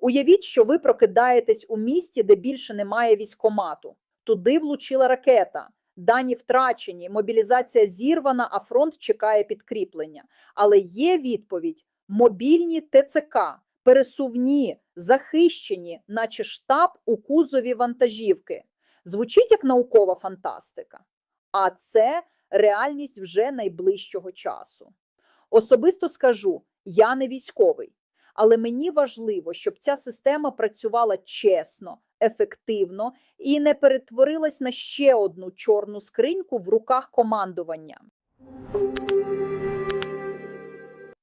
Уявіть, що ви прокидаєтесь у місті, де більше немає військомату. Туди влучила ракета. Дані втрачені, мобілізація зірвана, а фронт чекає підкріплення. Але є відповідь: мобільні ТЦК, пересувні, захищені, наче штаб у кузові вантажівки. Звучить як наукова фантастика. А це реальність вже найближчого часу. Особисто скажу, я не військовий, але мені важливо, щоб ця система працювала чесно, ефективно і не перетворилась на ще одну чорну скриньку в руках командування.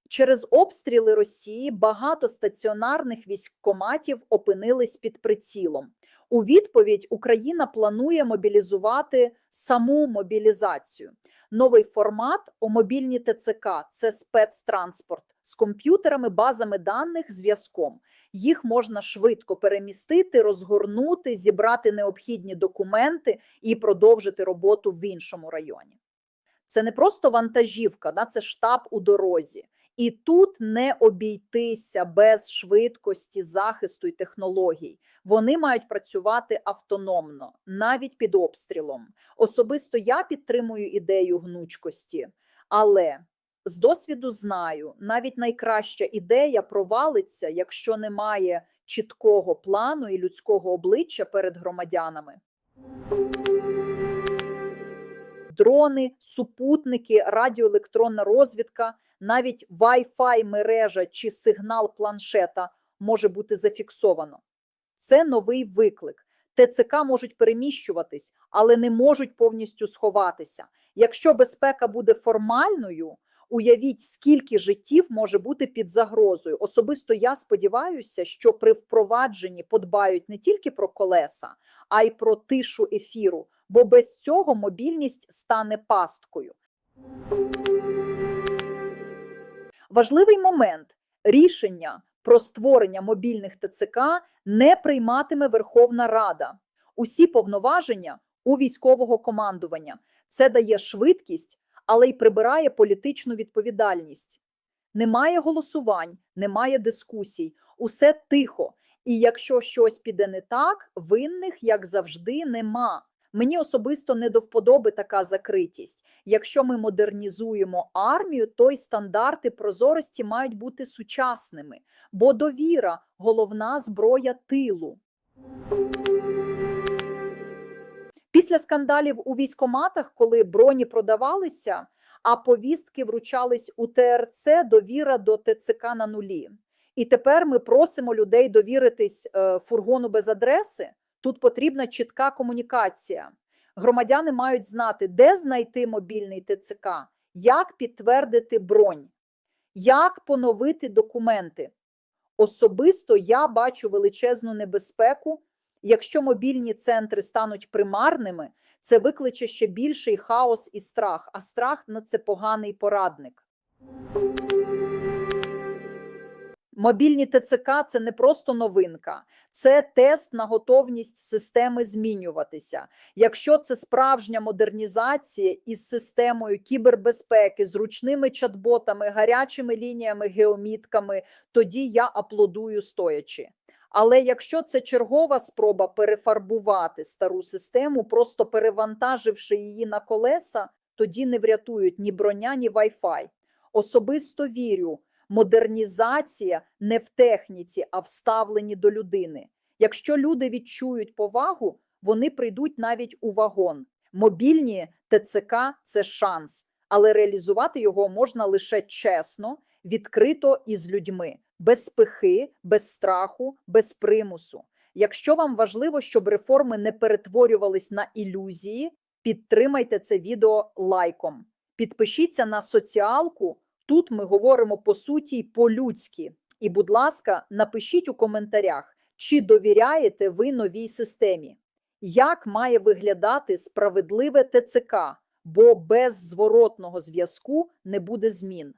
Через обстріли Росії багато стаціонарних військкоматів опинились під прицілом. У відповідь Україна планує мобілізувати саму мобілізацію. Новий формат у мобільні ТЦК це спецтранспорт з комп'ютерами, базами даних, зв'язком. Їх можна швидко перемістити, розгорнути, зібрати необхідні документи і продовжити роботу в іншому районі. Це не просто вантажівка, да, це штаб у дорозі. І тут не обійтися без швидкості захисту і технологій. Вони мають працювати автономно, навіть під обстрілом. Особисто я підтримую ідею гнучкості, але з досвіду знаю, навіть найкраща ідея провалиться, якщо немає чіткого плану і людського обличчя перед громадянами. Дрони, супутники, радіоелектронна розвідка, навіть Wi-Fi мережа чи сигнал планшета може бути зафіксовано. Це новий виклик. ТЦК можуть переміщуватись, але не можуть повністю сховатися. Якщо безпека буде формальною, уявіть, скільки життів може бути під загрозою. Особисто я сподіваюся, що при впровадженні подбають не тільки про колеса, а й про тишу ефіру, бо без цього мобільність стане пасткою. Важливий момент рішення про створення мобільних ТЦК не прийматиме Верховна Рада. Усі повноваження у військового командування. Це дає швидкість, але й прибирає політичну відповідальність. Немає голосувань, немає дискусій, усе тихо. І якщо щось піде не так, винних, як завжди, нема. Мені особисто не до вподоби така закритість. Якщо ми модернізуємо армію, то й стандарти прозорості мають бути сучасними, бо довіра головна зброя тилу. Після скандалів у військоматах, коли броні продавалися, а повістки вручались у ТРЦ, довіра до ТЦК на нулі. І тепер ми просимо людей довіритись е, фургону без адреси. Тут потрібна чітка комунікація. Громадяни мають знати, де знайти мобільний ТЦК, як підтвердити бронь, як поновити документи. Особисто я бачу величезну небезпеку. Якщо мобільні центри стануть примарними, це викличе ще більший хаос і страх, а страх це поганий порадник. Мобільні ТЦК це не просто новинка, це тест на готовність системи змінюватися. Якщо це справжня модернізація із системою кібербезпеки, зручними чат-ботами, гарячими лініями, геомітками, тоді я аплодую стоячи. Але якщо це чергова спроба перефарбувати стару систему, просто перевантаживши її на колеса, тоді не врятують ні броня, ні Wi-Fi. Особисто вірю, модернізація не в техніці, а в ставленні до людини. Якщо люди відчують повагу, вони прийдуть навіть у вагон. Мобільні ТЦК це шанс, але реалізувати його можна лише чесно, відкрито і з людьми, без пихи, без страху, без примусу. Якщо вам важливо, щоб реформи не перетворювались на ілюзії, підтримайте це відео лайком. Підпишіться на соціалку. Тут ми говоримо по суті по-людськи. І, будь ласка, напишіть у коментарях, чи довіряєте ви новій системі, як має виглядати справедливе ТЦК, бо без зворотного зв'язку не буде змін.